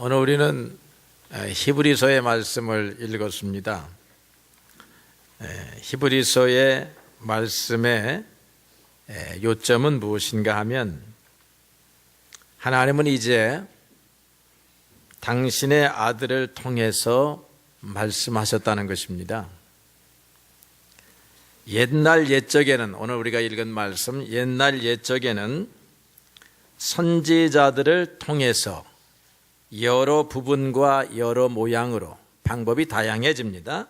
오늘 우리는 히브리서의 말씀을 읽었습니다. 히브리서의 말씀의 요점은 무엇인가 하면 하나님은 이제 당신의 아들을 통해서 말씀하셨다는 것입니다. 옛날 옛적에는 오늘 우리가 읽은 말씀 옛날 옛적에는 선지자들을 통해서 여러 부분과 여러 모양으로 방법이 다양해집니다.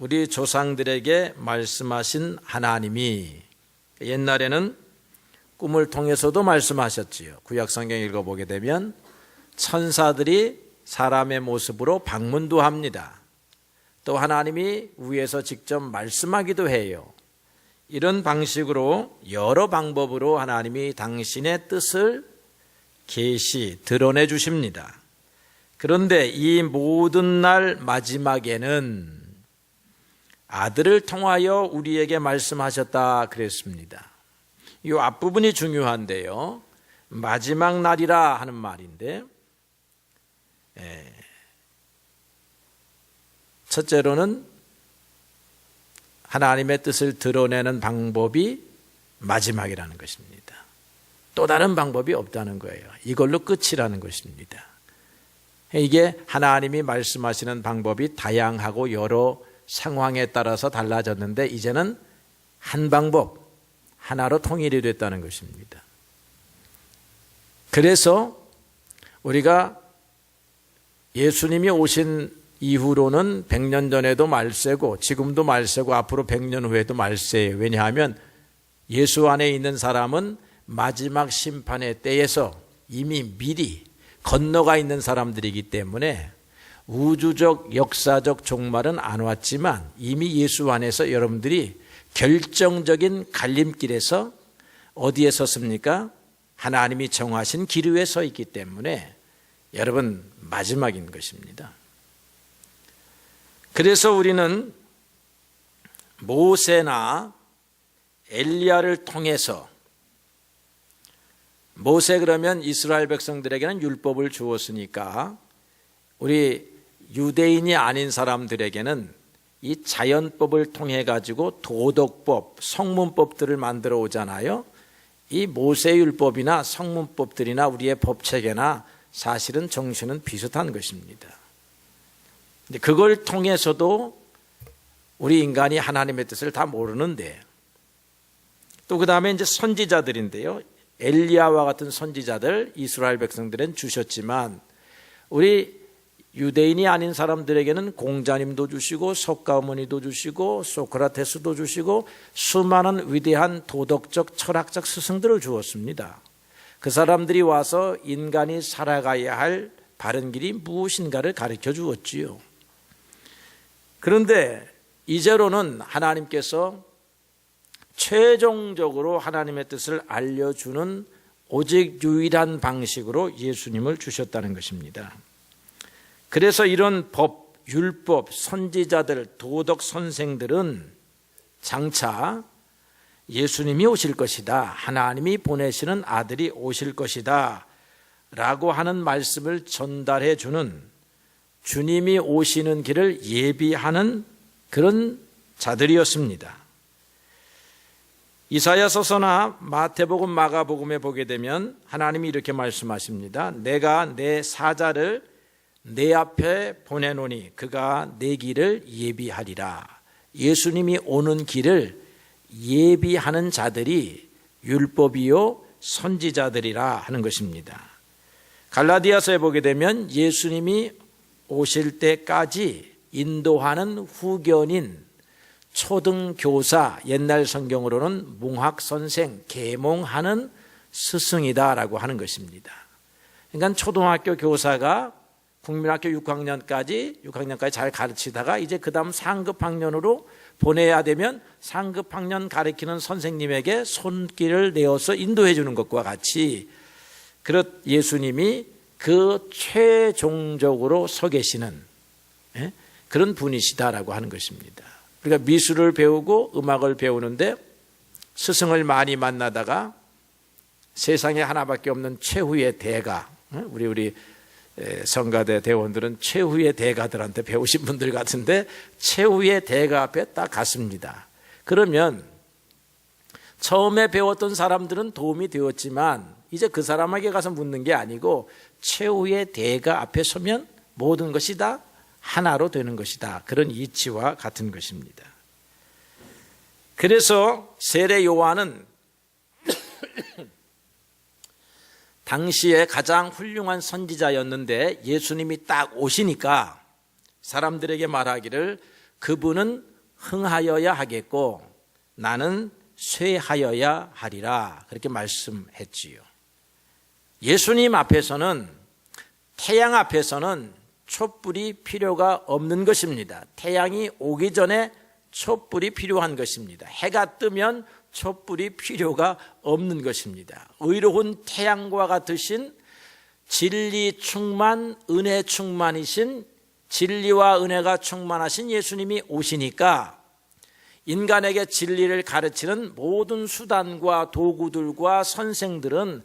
우리 조상들에게 말씀하신 하나님이 옛날에는 꿈을 통해서도 말씀하셨지요. 구약 성경 읽어보게 되면 천사들이 사람의 모습으로 방문도 합니다. 또 하나님이 위에서 직접 말씀하기도 해요. 이런 방식으로 여러 방법으로 하나님이 당신의 뜻을 계시 드러내 주십니다. 그런데 이 모든 날 마지막에는 아들을 통하여 우리에게 말씀하셨다 그랬습니다. 이 앞부분이 중요한데요. 마지막 날이라 하는 말인데, 예. 첫째로는 하나님의 뜻을 드러내는 방법이 마지막이라는 것입니다. 또 다른 방법이 없다는 거예요. 이걸로 끝이라는 것입니다. 이게 하나님이 말씀하시는 방법이 다양하고 여러 상황에 따라서 달라졌는데 이제는 한 방법, 하나로 통일이 됐다는 것입니다. 그래서 우리가 예수님이 오신 이후로는 100년 전에도 말세고 지금도 말세고 앞으로 100년 후에도 말세예요. 왜냐하면 예수 안에 있는 사람은 마지막 심판의 때에서 이미 미리 건너가 있는 사람들이기 때문에 우주적 역사적 종말은 안 왔지만 이미 예수 안에서 여러분들이 결정적인 갈림길에서 어디에 섰습니까? 하나님이 정하신 길 위에 서 있기 때문에 여러분 마지막인 것입니다. 그래서 우리는 모세나 엘리야를 통해서 모세 그러면 이스라엘 백성들에게는 율법을 주었으니까 우리 유대인이 아닌 사람들에게는 이 자연법을 통해 가지고 도덕법, 성문법들을 만들어 오잖아요. 이 모세율법이나 성문법들이나 우리의 법체계나 사실은 정신은 비슷한 것입니다. 근데 그걸 통해서도 우리 인간이 하나님의 뜻을 다 모르는데 또 그 다음에 이제 선지자들인데요. 엘리야와 같은 선지자들 이스라엘 백성들은 주셨지만 우리 유대인이 아닌 사람들에게는 공자님도 주시고 석가모니도 주시고 소크라테스도 주시고 수많은 위대한 도덕적 철학적 스승들을 주었습니다. 그 사람들이 와서 인간이 살아가야 할 바른 길이 무엇인가를 가르쳐 주었지요. 그런데 이제로는 하나님께서 최종적으로 하나님의 뜻을 알려주는 오직 유일한 방식으로 예수님을 주셨다는 것입니다. 그래서 이런 법, 율법, 선지자들, 도덕 선생들은 장차 예수님이 오실 것이다. 하나님이 보내시는 아들이 오실 것이다. 라고 하는 말씀을 전달해 주는 주님이 오시는 길을 예비하는 그런 자들이었습니다. 이사야서서나 마태복음 마가복음에 보게 되면 하나님이 이렇게 말씀하십니다. 내가 내 사자를 내 앞에 보내노니 그가 내 길을 예비하리라. 예수님이 오는 길을 예비하는 자들이 율법이요 선지자들이라 하는 것입니다. 갈라디아서에 보게 되면 예수님이 오실 때까지 인도하는 후견인 초등 교사 옛날 성경으로는 뭉학 선생 계몽하는 스승이다라고 하는 것입니다. 그러니까 초등학교 교사가 국민학교 6학년까지 6학년까지 잘 가르치다가 이제 그다음 상급 학년으로 보내야 되면 상급 학년 가르치는 선생님에게 손길을 내어서 인도해 주는 것과 같이 그렇 예수님이 그 최종적으로 서 계시는 예? 그런 분이시다라고 하는 것입니다. 우리가 미술을 배우고 음악을 배우는데 스승을 많이 만나다가 세상에 하나밖에 없는 최후의 대가 예? 우리 우리 에, 성가대 대원들은 최후의 대가들한테 배우신 분들 같은데 최후의 대가 앞에 딱 갔습니다. 그러면 처음에 배웠던 사람들은 도움이 되었지만 이제 그 사람에게 가서 묻는 게 아니고 최후의 대가 앞에 서면 모든 것이 다 하나로 되는 것이다. 그런 이치와 같은 것입니다. 그래서 세례 요한은 당시에 가장 훌륭한 선지자였는데 예수님이 딱 오시니까 사람들에게 말하기를 그분은 흥하여야 하겠고 나는 쇠하여야 하리라 그렇게 말씀했지요. 예수님 앞에서는 태양 앞에서는 촛불이 필요가 없는 것입니다. 태양이 오기 전에 촛불이 필요한 것입니다. 해가 뜨면 촛불이 필요가 없는 것입니다. 의로운 태양과 같으신 진리 충만, 은혜 충만이신 진리와 은혜가 충만하신 예수님이 오시니까 인간에게 진리를 가르치는 모든 수단과 도구들과 선생들은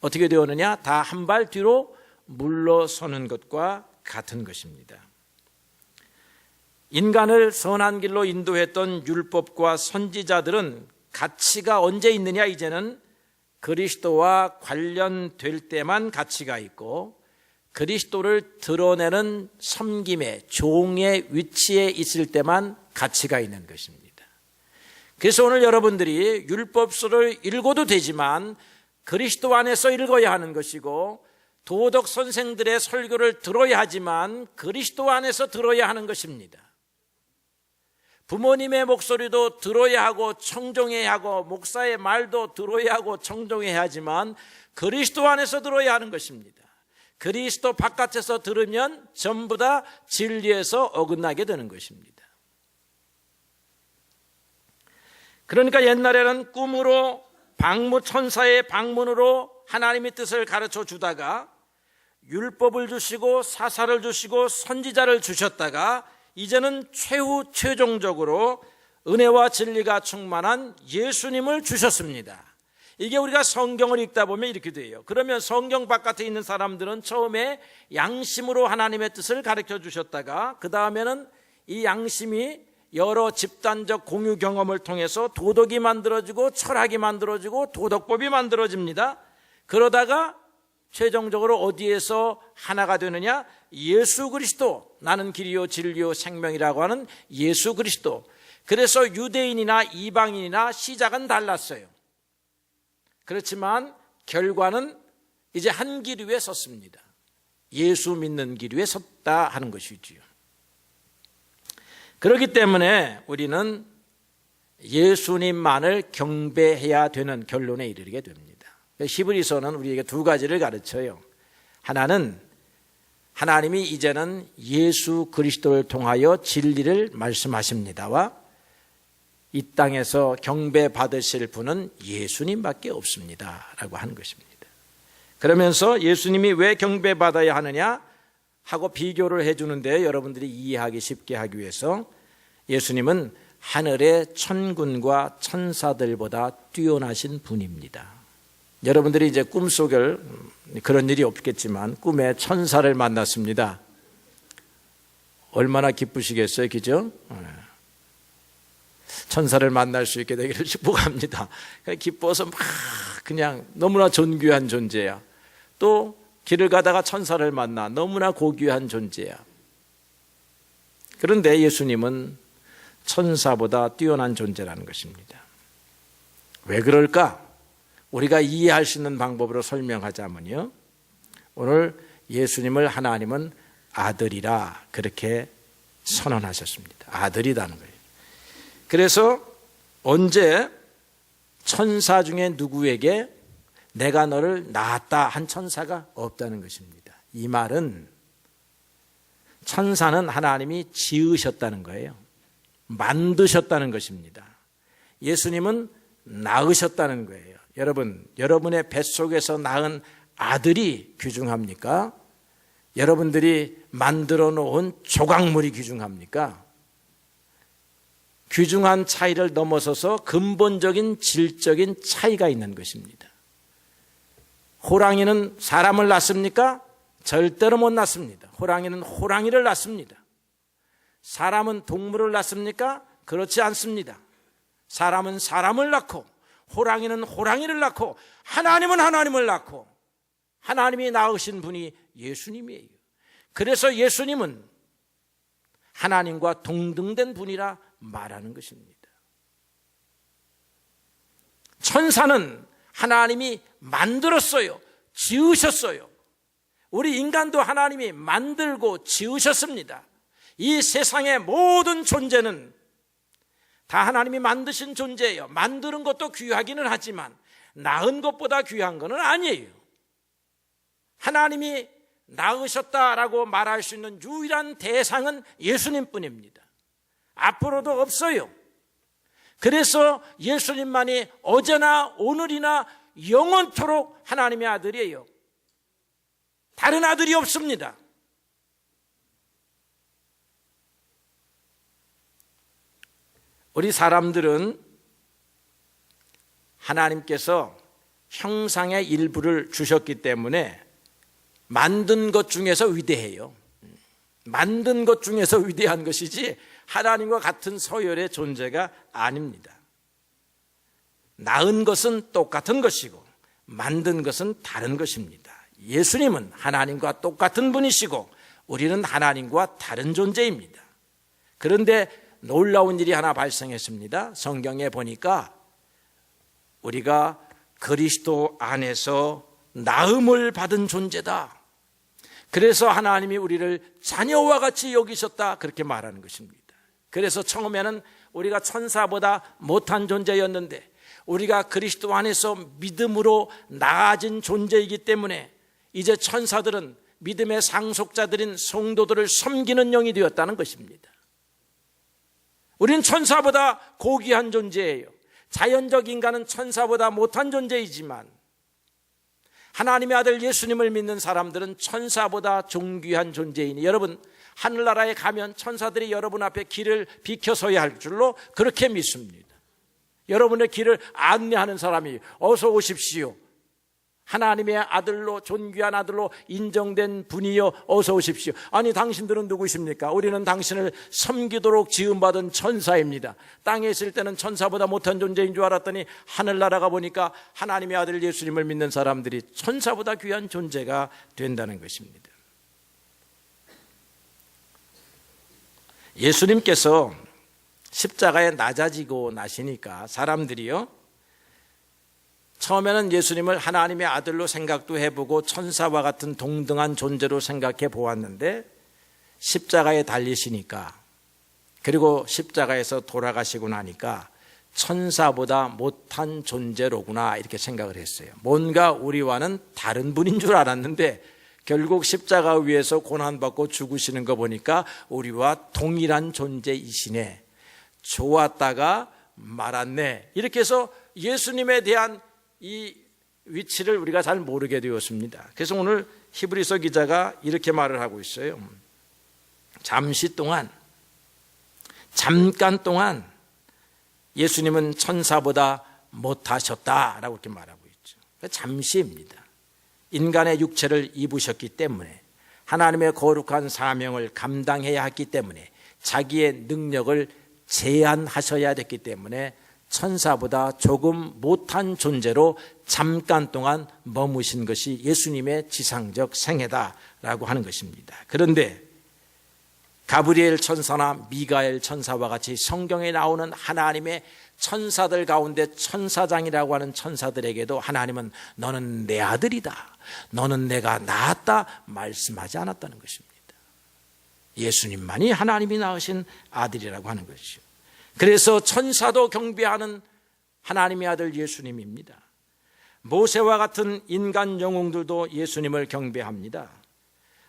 어떻게 되었느냐? 다 한 발 뒤로 물러서는 것과 같은 것입니다. 인간을 선한 길로 인도했던 율법과 선지자들은 가치가 언제 있느냐 이제는 그리스도와 관련될 때만 가치가 있고 그리스도를 드러내는 섬김의 종의 위치에 있을 때만 가치가 있는 것입니다. 그래서 오늘 여러분들이 율법서를 읽어도 되지만 그리스도 안에서 읽어야 하는 것이고 도덕 선생들의 설교를 들어야 하지만 그리스도 안에서 들어야 하는 것입니다. 부모님의 목소리도 들어야 하고 청정해야 하고 목사의 말도 들어야 하고 청정해야 하지만 그리스도 안에서 들어야 하는 것입니다. 그리스도 바깥에서 들으면 전부 다 진리에서 어긋나게 되는 것입니다. 그러니까 옛날에는 꿈으로 방무 천사의 방문으로 하나님의 뜻을 가르쳐 주다가 율법을 주시고 사사를 주시고 선지자를 주셨다가 이제는 최후 최종적으로 은혜와 진리가 충만한 예수님을 주셨습니다. 이게 우리가 성경을 읽다 보면 이렇게 돼요. 그러면 성경 바깥에 있는 사람들은 처음에 양심으로 하나님의 뜻을 가르쳐 주셨다가 그 다음에는 이 양심이 여러 집단적 공유 경험을 통해서 도덕이 만들어지고 철학이 만들어지고 도덕법이 만들어집니다. 그러다가 최종적으로 어디에서 하나가 되느냐? 예수 그리스도 나는 길이요 진리요 생명이라고 하는 예수 그리스도. 그래서 유대인이나 이방인이나 시작은 달랐어요. 그렇지만 결과는 이제 한 길 위에 섰습니다. 예수 믿는 길 위에 섰다 하는 것이지요. 그렇기 때문에 우리는 예수님만을 경배해야 되는 결론에 이르게 됩니다. 히브리서는 우리에게 두 가지를 가르쳐요. 하나는 하나님이 이제는 예수 그리스도를 통하여 진리를 말씀하십니다와 이 땅에서 경배 받으실 분은 예수님밖에 없습니다. 라고 하는 것입니다. 그러면서 예수님이 왜 경배 받아야 하느냐 하고 비교를 해 주는데 여러분들이 이해하기 쉽게 하기 위해서 예수님은 하늘의 천군과 천사들보다 뛰어나신 분입니다. 여러분들이 이제 꿈속을 그런 일이 없겠지만 꿈에 천사를 만났습니다. 얼마나 기쁘시겠어요, 그죠? 천사를 만날 수 있게 되기를 축복합니다. 기뻐서 막 그냥 너무나 존귀한 존재야. 또 길을 가다가 천사를 만나 너무나 고귀한 존재야. 그런데 예수님은 천사보다 뛰어난 존재라는 것입니다. 왜 그럴까? 우리가 이해할 수 있는 방법으로 설명하자면요. 오늘 예수님을 하나님은 아들이라 그렇게 선언하셨습니다. 아들이라는 거예요. 그래서 언제 천사 중에 누구에게 내가 너를 낳았다 한 천사가 없다는 것입니다. 이 말은 천사는 하나님이 지으셨다는 거예요. 만드셨다는 것입니다. 예수님은 낳으셨다는 거예요. 여러분, 여러분의 뱃속에서 낳은 아들이 귀중합니까? 여러분들이 만들어 놓은 조각물이 귀중합니까? 귀중한 차이를 넘어서서 근본적인 질적인 차이가 있는 것입니다. 호랑이는 사람을 낳습니까? 절대로 못 낳습니다. 호랑이는 호랑이를 낳습니다. 사람은 동물을 낳습니까? 그렇지 않습니다. 사람은 사람을 낳고 호랑이는 호랑이를 낳고 하나님은 하나님을 낳고 하나님이 낳으신 분이 예수님이에요. 그래서 예수님은 하나님과 동등된 분이라 말하는 것입니다. 천사는 하나님이 만들었어요. 지으셨어요. 우리 인간도 하나님이 만들고 지으셨습니다. 이 세상의 모든 존재는 다 하나님이 만드신 존재예요. 만드는 것도 귀하기는 하지만 낳은 것보다 귀한 것은 아니에요. 하나님이 낳으셨다라고 말할 수 있는 유일한 대상은 예수님 뿐입니다. 앞으로도 없어요. 그래서 예수님만이 어제나 오늘이나 영원토록 하나님의 아들이에요. 다른 아들이 없습니다. 우리 사람들은 하나님께서 형상의 일부를 주셨기 때문에 만든 것 중에서 위대해요. 만든 것 중에서 위대한 것이지 하나님과 같은 서열의 존재가 아닙니다. 낳은 것은 똑같은 것이고 만든 것은 다른 것입니다. 예수님은 하나님과 똑같은 분이시고 우리는 하나님과 다른 존재입니다. 그런데 놀라운 일이 하나 발생했습니다. 성경에 보니까 우리가 그리스도 안에서 나음을 받은 존재다. 그래서 하나님이 우리를 자녀와 같이 여기셨다. 그렇게 말하는 것입니다. 그래서 처음에는 우리가 천사보다 못한 존재였는데 우리가 그리스도 안에서 믿음으로 나아진 존재이기 때문에 이제 천사들은 믿음의 상속자들인 성도들을 섬기는 영이 되었다는 것입니다. 우린 천사보다 고귀한 존재예요. 자연적 인간은 천사보다 못한 존재이지만 하나님의 아들 예수님을 믿는 사람들은 천사보다 존귀한 존재이니 여러분 하늘나라에 가면 천사들이 여러분 앞에 길을 비켜서야 할 줄로 그렇게 믿습니다. 여러분의 길을 안내하는 사람이 어서 오십시오. 하나님의 아들로 존귀한 아들로 인정된 분이여 어서 오십시오. 아니 당신들은 누구십니까? 우리는 당신을 섬기도록 지음 받은 천사입니다. 땅에 있을 때는 천사보다 못한 존재인 줄 알았더니 하늘 나라가 보니까 하나님의 아들 예수님을 믿는 사람들이 천사보다 귀한 존재가 된다는 것입니다. 예수님께서 십자가에 낮아지고 나시니까 사람들이요 처음에는 예수님을 하나님의 아들로 생각도 해보고 천사와 같은 동등한 존재로 생각해 보았는데 십자가에 달리시니까 그리고 십자가에서 돌아가시고 나니까 천사보다 못한 존재로구나 이렇게 생각을 했어요. 뭔가 우리와는 다른 분인 줄 알았는데 결국 십자가 위에서 고난받고 죽으시는 거 보니까 우리와 동일한 존재이시네. 좋았다가 말았네. 이렇게 해서 예수님에 대한 이 위치를 우리가 잘 모르게 되었습니다. 그래서 오늘 히브리서 기자가 이렇게 말을 하고 있어요. 잠시 동안, 잠깐 동안 예수님은 천사보다 못하셨다라고 이렇게 말하고 있죠. 잠시입니다. 인간의 육체를 입으셨기 때문에 하나님의 거룩한 사명을 감당해야 했기 때문에 자기의 능력을 제한하셔야 됐기 때문에 천사보다 조금 못한 존재로 잠깐 동안 머무신 것이 예수님의 지상적 생애다라고 하는 것입니다. 그런데 가브리엘 천사나 미가엘 천사와 같이 성경에 나오는 하나님의 천사들 가운데 천사장이라고 하는 천사들에게도 하나님은 너는 내 아들이다. 너는 내가 낳았다. 말씀하지 않았다는 것입니다. 예수님만이 하나님이 낳으신 아들이라고 하는 것이죠. 그래서 천사도 경배하는 하나님의 아들 예수님입니다. 모세와 같은 인간 영웅들도 예수님을 경배합니다.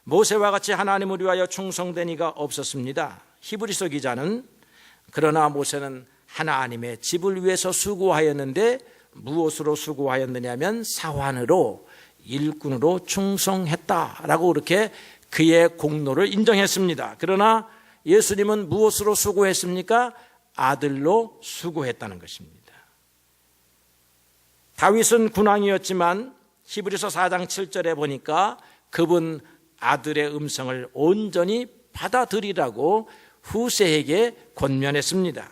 모세와 같이 하나님을 위하여 충성된 이가 없었습니다. 히브리서 기자는 그러나 모세는 하나님의 집을 위해서 수고하였는데 무엇으로 수고하였느냐면 사환으로 일꾼으로 충성했다라고 그렇게 그의 공로를 인정했습니다. 그러나 예수님은 무엇으로 수고했습니까? 아들로 수고했다는 것입니다. 다윗은 군왕이었지만 히브리서 4장 7절에 보니까 그분 아들의 음성을 온전히 받아들이라고 후세에게 권면했습니다.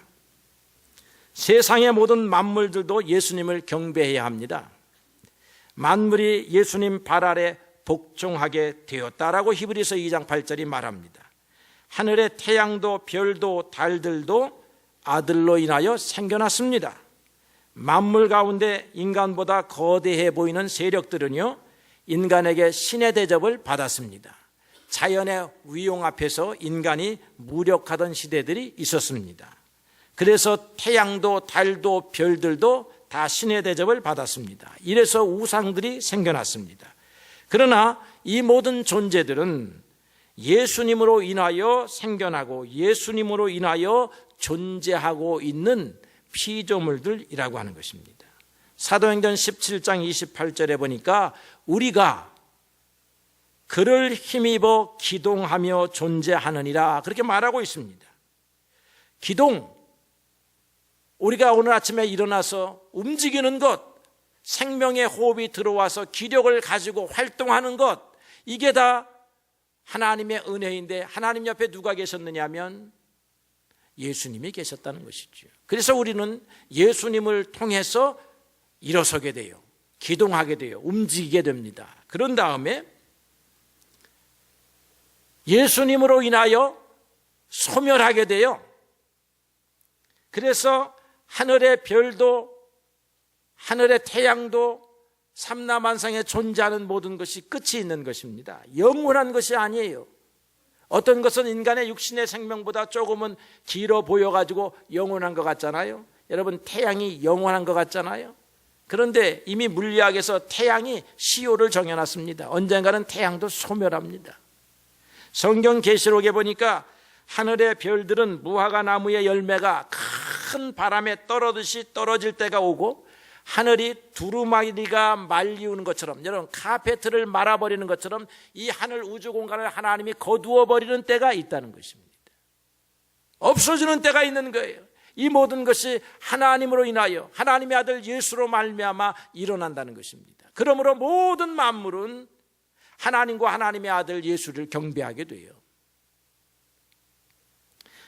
세상의 모든 만물들도 예수님을 경배해야 합니다. 만물이 예수님 발 아래 복종하게 되었다라고 히브리서 2장 8절이 말합니다. 하늘의 태양도 별도 달들도 아들로 인하여 생겨났습니다. 만물 가운데 인간보다 거대해 보이는 세력들은요, 인간에게 신의 대접을 받았습니다. 자연의 위용 앞에서 인간이 무력하던 시대들이 있었습니다. 그래서 태양도 달도 별들도 다 신의 대접을 받았습니다. 이래서 우상들이 생겨났습니다. 그러나 이 모든 존재들은 예수님으로 인하여 생겨나고 예수님으로 인하여 존재하고 있는 피조물들이라고 하는 것입니다. 사도행전 17장 28절에 보니까 우리가 그를 힘입어 기동하며 존재하느니라 그렇게 말하고 있습니다. 기동 우리가 오늘 아침에 일어나서 움직이는 것 생명의 호흡이 들어와서 기력을 가지고 활동하는 것 이게 다 하나님의 은혜인데 하나님 옆에 누가 계셨느냐면 예수님이 계셨다는 것이죠. 그래서 우리는 예수님을 통해서 일어서게 돼요. 기동하게 돼요. 움직이게 됩니다. 그런 다음에 예수님으로 인하여 소멸하게 돼요. 그래서 하늘의 별도 하늘의 태양도 삼라만상에 존재하는 모든 것이 끝이 있는 것입니다. 영원한 것이 아니에요. 어떤 것은 인간의 육신의 생명보다 조금은 길어 보여가지고 영원한 것 같잖아요. 여러분, 태양이 영원한 것 같잖아요. 그런데 이미 물리학에서 태양이 시효를 정해놨습니다. 언젠가는 태양도 소멸합니다. 성경 계시록에 보니까 하늘의 별들은 무화과 나무의 열매가 큰 바람에 떨어듯이 떨어질 때가 오고 하늘이 두루마리가 말리우는 것처럼 여러분 카페트를 말아버리는 것처럼 이 하늘 우주 공간을 하나님이 거두어 버리는 때가 있다는 것입니다. 없어지는 때가 있는 거예요. 이 모든 것이 하나님으로 인하여 하나님의 아들 예수로 말미암아 일어난다는 것입니다. 그러므로 모든 만물은 하나님과 하나님의 아들 예수를 경배하게 돼요.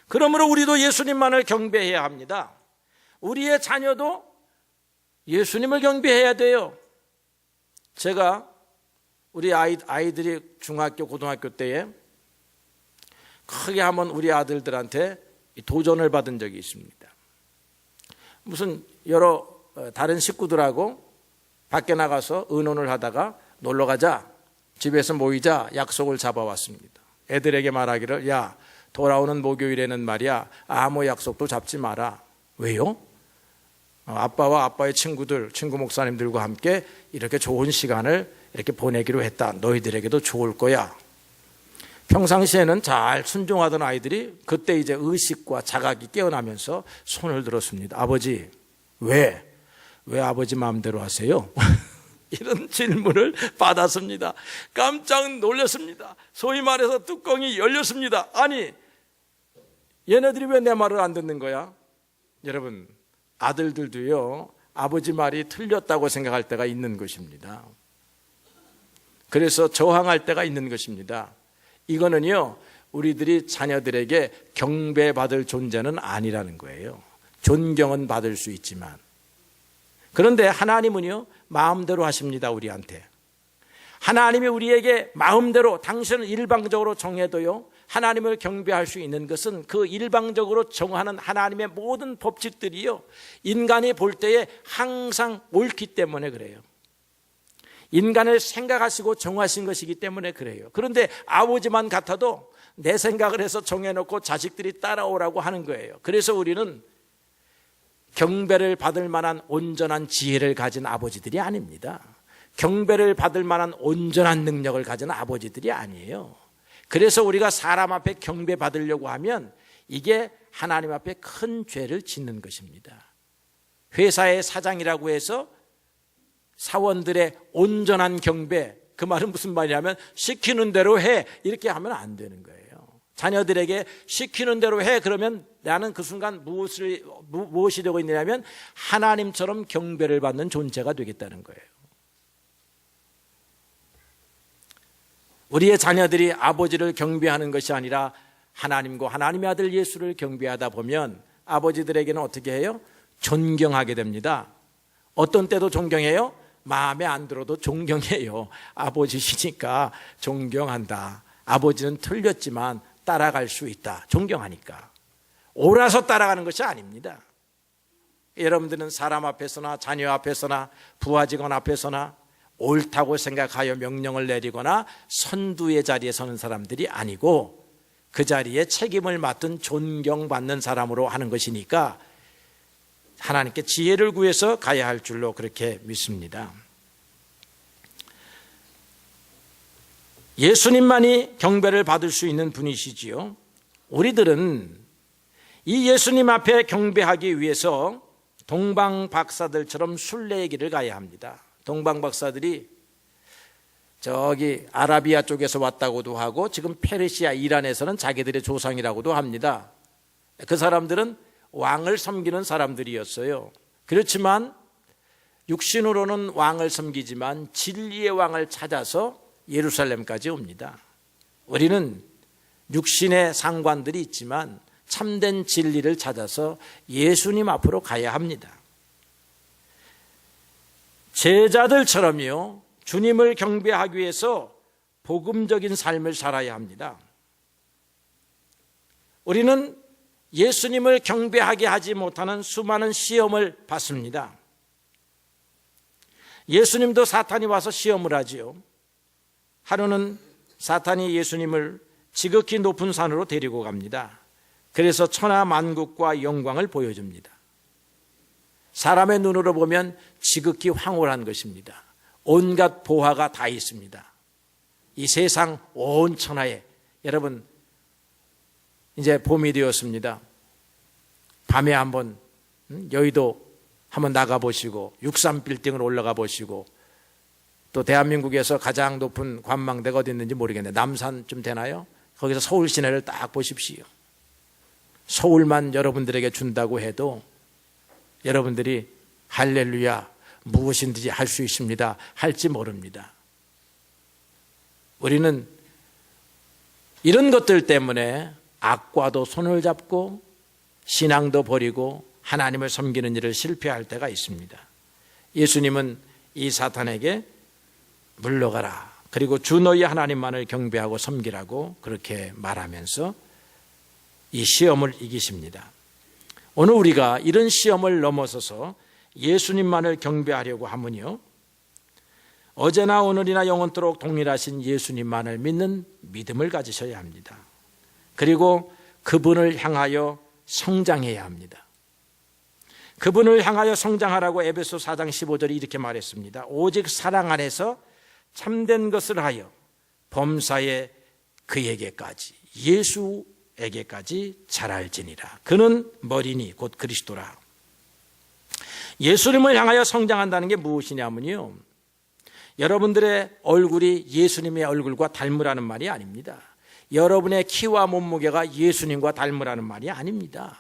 그러므로 우리도 예수님만을 경배해야 합니다. 우리의 자녀도 예수님을 경배해야 돼요. 제가 우리 아이, 아이들이 중학교, 고등학교 때에 크게 한번 우리 아들들한테 도전을 받은 적이 있습니다. 무슨 여러 어, 다른 식구들하고 밖에 나가서 의논을 하다가 놀러 가자. 집에서 모이자 약속을 잡아왔습니다. 애들에게 말하기를 야 돌아오는 목요일에는 말이야 아무 약속도 잡지 마라. 왜요? 어, 아빠와 아빠의 친구들, 친구 목사님들과 함께 이렇게 좋은 시간을 이렇게 보내기로 했다. 너희들에게도 좋을 거야. 평상시에는 잘 순종하던 아이들이 그때 이제 의식과 자각이 깨어나면서 손을 들었습니다. 아버지, 왜? 왜 아버지 마음대로 하세요? 이런 질문을 받았습니다. 깜짝 놀랐습니다. 소위 말해서 뚜껑이 열렸습니다. 아니, 얘네들이 왜 내 말을 안 듣는 거야? 여러분, 아들들도요, 아버지 말이 틀렸다고 생각할 때가 있는 것입니다. 그래서 저항할 때가 있는 것입니다. 이거는요, 우리들이 자녀들에게 경배받을 존재는 아니라는 거예요. 존경은 받을 수 있지만. 그런데 하나님은요, 마음대로 하십니다, 우리한테. 하나님이 우리에게 마음대로 당신은 일방적으로 정해도요, 하나님을 경배할 수 있는 것은 그 일방적으로 정하는 하나님의 모든 법칙들이요, 인간이 볼 때에 항상 옳기 때문에 그래요. 인간을 생각하시고 정하신 것이기 때문에 그래요. 그런데 아버지만 같아도 내 생각을 해서 정해놓고 자식들이 따라오라고 하는 거예요. 그래서 우리는 경배를 받을 만한 온전한 지혜를 가진 아버지들이 아닙니다. 경배를 받을 만한 온전한 능력을 가진 아버지들이 아니에요. 그래서 우리가 사람 앞에 경배 받으려고 하면 이게 하나님 앞에 큰 죄를 짓는 것입니다. 회사의 사장이라고 해서 사원들의 온전한 경배, 그 말은 무슨 말이냐면 시키는 대로 해. 이렇게 하면 안 되는 거예요. 자녀들에게 시키는 대로 해. 그러면 나는 그 순간 무엇을, 무엇이 되고 있느냐면 하나님처럼 경배를 받는 존재가 되겠다는 거예요. 우리의 자녀들이 아버지를 경배하는 것이 아니라 하나님과 하나님의 아들 예수를 경배하다 보면 아버지들에게는 어떻게 해요? 존경하게 됩니다. 어떤 때도 존경해요? 마음에 안 들어도 존경해요. 아버지시니까 존경한다. 아버지는 틀렸지만 따라갈 수 있다. 존경하니까. 옳아서 따라가는 것이 아닙니다. 여러분들은 사람 앞에서나 자녀 앞에서나 부하 직원 앞에서나 옳다고 생각하여 명령을 내리거나 선두의 자리에 서는 사람들이 아니고 그 자리에 책임을 맡은 존경받는 사람으로 하는 것이니까 하나님께 지혜를 구해서 가야 할 줄로 그렇게 믿습니다. 예수님만이 경배를 받을 수 있는 분이시지요. 우리들은 이 예수님 앞에 경배하기 위해서 동방 박사들처럼 순례의 길을 가야 합니다. 동방 박사들이 저기 아라비아 쪽에서 왔다고도 하고 지금 페르시아 이란에서는 자기들의 조상이라고도 합니다. 그 사람들은 왕을 섬기는 사람들이었어요. 그렇지만 육신으로는 왕을 섬기지만 진리의 왕을 찾아서 예루살렘까지 옵니다. 우리는 육신의 상관들이 있지만 참된 진리를 찾아서 예수님 앞으로 가야 합니다. 제자들처럼요, 주님을 경배하기 위해서 복음적인 삶을 살아야 합니다. 우리는 예수님을 경배하게 하지 못하는 수많은 시험을 받습니다. 예수님도 사탄이 와서 시험을 하지요. 하루는 사탄이 예수님을 지극히 높은 산으로 데리고 갑니다. 그래서 천하 만국과 영광을 보여줍니다. 사람의 눈으로 보면 지극히 황홀한 것입니다. 온갖 보화가 다 있습니다. 이 세상 온 천하에 여러분 이제 봄이 되었습니다. 밤에 한번 음, 여의도 한번 나가 보시고 63 빌딩을 올라가 보시고 또 대한민국에서 가장 높은 관망대가 어디 있는지 모르겠네. 남산쯤 되나요? 거기서 서울 시내를 딱 보십시오. 서울만 여러분들에게 준다고 해도 여러분들이 할렐루야 무엇인지 할 수 있습니다. 할지 모릅니다. 우리는 이런 것들 때문에 악과도 손을 잡고 신앙도 버리고 하나님을 섬기는 일을 실패할 때가 있습니다. 예수님은 이 사탄에게 물러가라. 그리고 주 너희 하나님만을 경배하고 섬기라고 그렇게 말하면서 이 시험을 이기십니다. 오늘 우리가 이런 시험을 넘어서서 예수님만을 경배하려고 하면요. 어제나 오늘이나 영원토록 동일하신 예수님만을 믿는 믿음을 가지셔야 합니다. 그리고 그분을 향하여 성장해야 합니다. 그분을 향하여 성장하라고 에베소 4장 15절이 이렇게 말했습니다. 오직 사랑 안에서 참된 것을 하여 범사에 그에게까지 예수 에게까지 자랄지니라. 그는 머리니 곧 그리스도라. 예수님을 향하여 성장한다는 게 무엇이냐면요. 여러분들의 얼굴이 예수님의 얼굴과 닮으라는 말이 아닙니다. 여러분의 키와 몸무게가 예수님과 닮으라는 말이 아닙니다.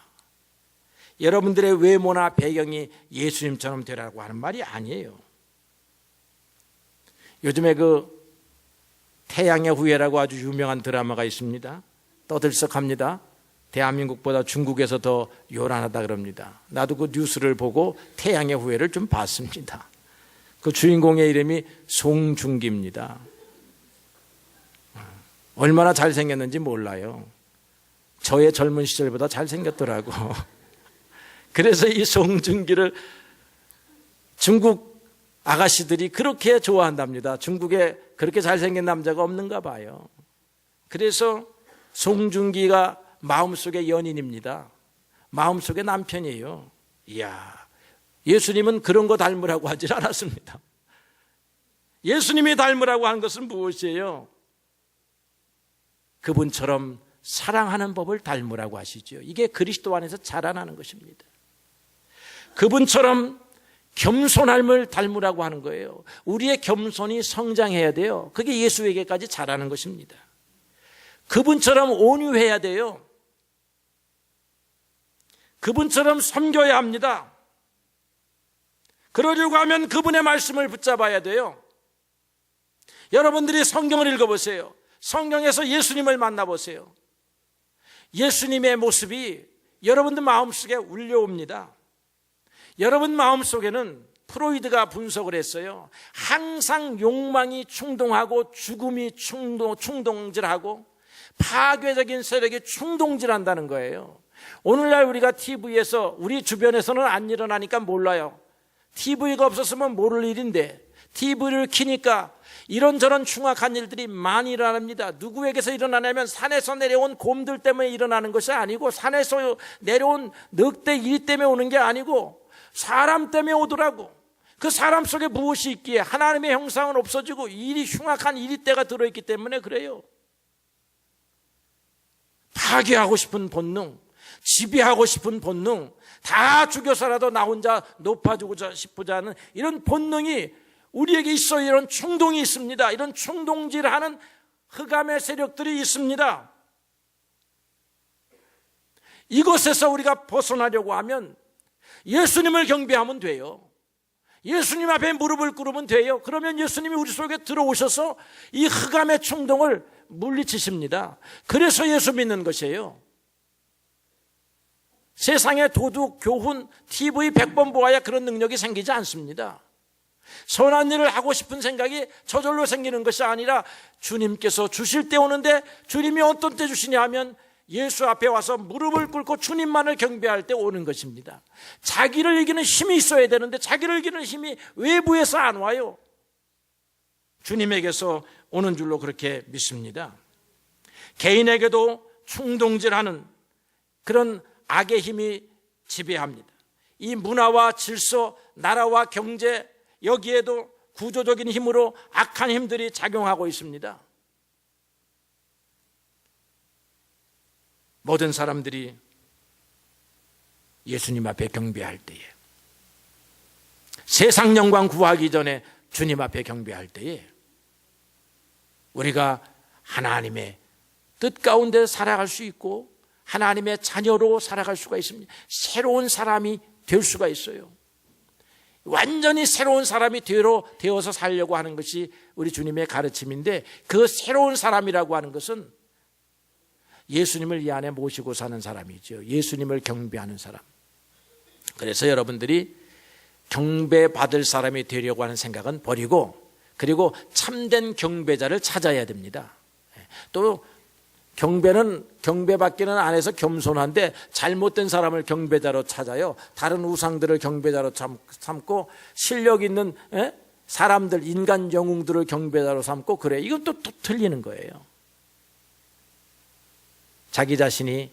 여러분들의 외모나 배경이 예수님처럼 되라고 하는 말이 아니에요. 요즘에 그 태양의 후예라고 아주 유명한 드라마가 있습니다. 떠들썩합니다. 대한민국보다 중국에서 더 요란하다 그럽니다. 나도 그 뉴스를 보고 태양의 후예를 좀 봤습니다. 그 주인공의 이름이 송중기입니다. 얼마나 잘생겼는지 몰라요. 저의 젊은 시절보다 잘생겼더라고. 그래서 이 송중기를 중국 아가씨들이 그렇게 좋아한답니다. 중국에 그렇게 잘생긴 남자가 없는가 봐요. 그래서 송중기가 마음속의 연인입니다. 마음속의 남편이에요. 이야, 예수님은 그런 거 닮으라고 하질 않았습니다. 예수님이 닮으라고 한 것은 무엇이에요? 그분처럼 사랑하는 법을 닮으라고 하시죠. 이게 그리스도 안에서 자라나는 것입니다. 그분처럼 겸손함을 닮으라고 하는 거예요. 우리의 겸손이 성장해야 돼요. 그게 예수에게까지 자라는 것입니다. 그분처럼 온유해야 돼요. 그분처럼 섬겨야 합니다. 그러려고 하면 그분의 말씀을 붙잡아야 돼요. 여러분들이 성경을 읽어보세요. 성경에서 예수님을 만나보세요. 예수님의 모습이 여러분들 마음속에 울려옵니다. 여러분 마음속에는 프로이드가 분석을 했어요. 항상 욕망이 충동하고 죽음이 충동, 충동질하고 파괴적인 세력이 충동질한다는 거예요. 오늘날 우리가 TV에서 우리 주변에서는 안 일어나니까 몰라요. TV가 없었으면 모를 일인데 TV를 키니까 이런저런 흉악한 일들이 많이 일어납니다. 누구에게서 일어나냐면 산에서 내려온 곰들 때문에 일어나는 것이 아니고 산에서 내려온 늑대 일 때문에 오는 게 아니고 사람 때문에 오더라고. 그 사람 속에 무엇이 있기에 하나님의 형상은 없어지고 일이 흉악한 일이 때가 들어있기 때문에 그래요. 파괴하고 싶은 본능, 지배하고 싶은 본능, 다 죽여서라도 나 혼자 높아지고자 싶고자 하는 이런 본능이 우리에게 있어 이런 충동이 있습니다. 이런 충동질하는 흑암의 세력들이 있습니다. 이것에서 우리가 벗어나려고 하면 예수님을 경배하면 돼요. 예수님 앞에 무릎을 꿇으면 돼요. 그러면 예수님이 우리 속에 들어오셔서 이 흑암의 충동을 물리치십니다. 그래서 예수 믿는 것이에요. 세상의 도둑, 교훈, TV 100번 보아야 그런 능력이 생기지 않습니다. 선한 일을 하고 싶은 생각이 저절로 생기는 것이 아니라 주님께서 주실 때 오는데 주님이 어떤 때 주시냐 하면 예수 앞에 와서 무릎을 꿇고 주님만을 경배할 때 오는 것입니다. 자기를 이기는 힘이 있어야 되는데 자기를 이기는 힘이 외부에서 안 와요. 주님에게서 오는 줄로 그렇게 믿습니다. 개인에게도 충동질하는 그런 악의 힘이 지배합니다. 이 문화와 질서, 나라와 경제, 여기에도 구조적인 힘으로 악한 힘들이 작용하고 있습니다. 모든 사람들이 예수님 앞에 경배할 때에 세상 영광 구하기 전에 주님 앞에 경배할 때에 우리가 하나님의 뜻 가운데 살아갈 수 있고 하나님의 자녀로 살아갈 수가 있습니다. 새로운 사람이 될 수가 있어요. 완전히 새로운 사람이 되어, 되어서 살려고 하는 것이 우리 주님의 가르침인데 그 새로운 사람이라고 하는 것은 예수님을 이 안에 모시고 사는 사람이죠. 예수님을 경배하는 사람. 그래서 여러분들이 경배받을 사람이 되려고 하는 생각은 버리고 그리고 참된 경배자를 찾아야 됩니다. 또 경배는 경배받기는 안에서 겸손한데 잘못된 사람을 경배자로 찾아요. 다른 우상들을 경배자로 삼고 실력 있는 사람들 인간 영웅들을 경배자로 삼고 그래. 이건 또, 또 틀리는 거예요. 자기 자신이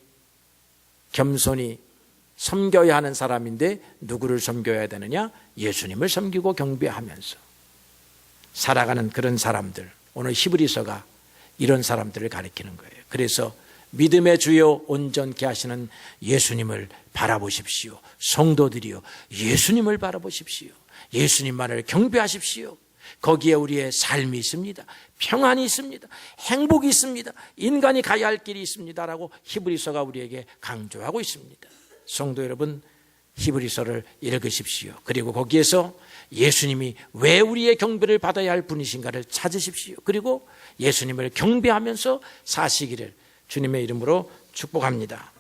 겸손히 섬겨야 하는 사람인데 누구를 섬겨야 되느냐? 예수님을 섬기고 경배하면서 살아가는 그런 사람들. 오늘 히브리서가 이런 사람들을 가리키는 거예요. 그래서 믿음의 주요 온전케 하시는 예수님을 바라보십시오. 성도들이요. 예수님을 바라보십시오. 예수님만을 경배하십시오. 거기에 우리의 삶이 있습니다. 평안이 있습니다. 행복이 있습니다. 인간이 가야 할 길이 있습니다라고 히브리서가 우리에게 강조하고 있습니다. 성도 여러분, 히브리서를 읽으십시오. 그리고 거기에서 예수님이 왜 우리의 경배를 받아야 할 분이신가를 찾으십시오. 그리고 예수님을 경배하면서 사시기를 주님의 이름으로 축복합니다.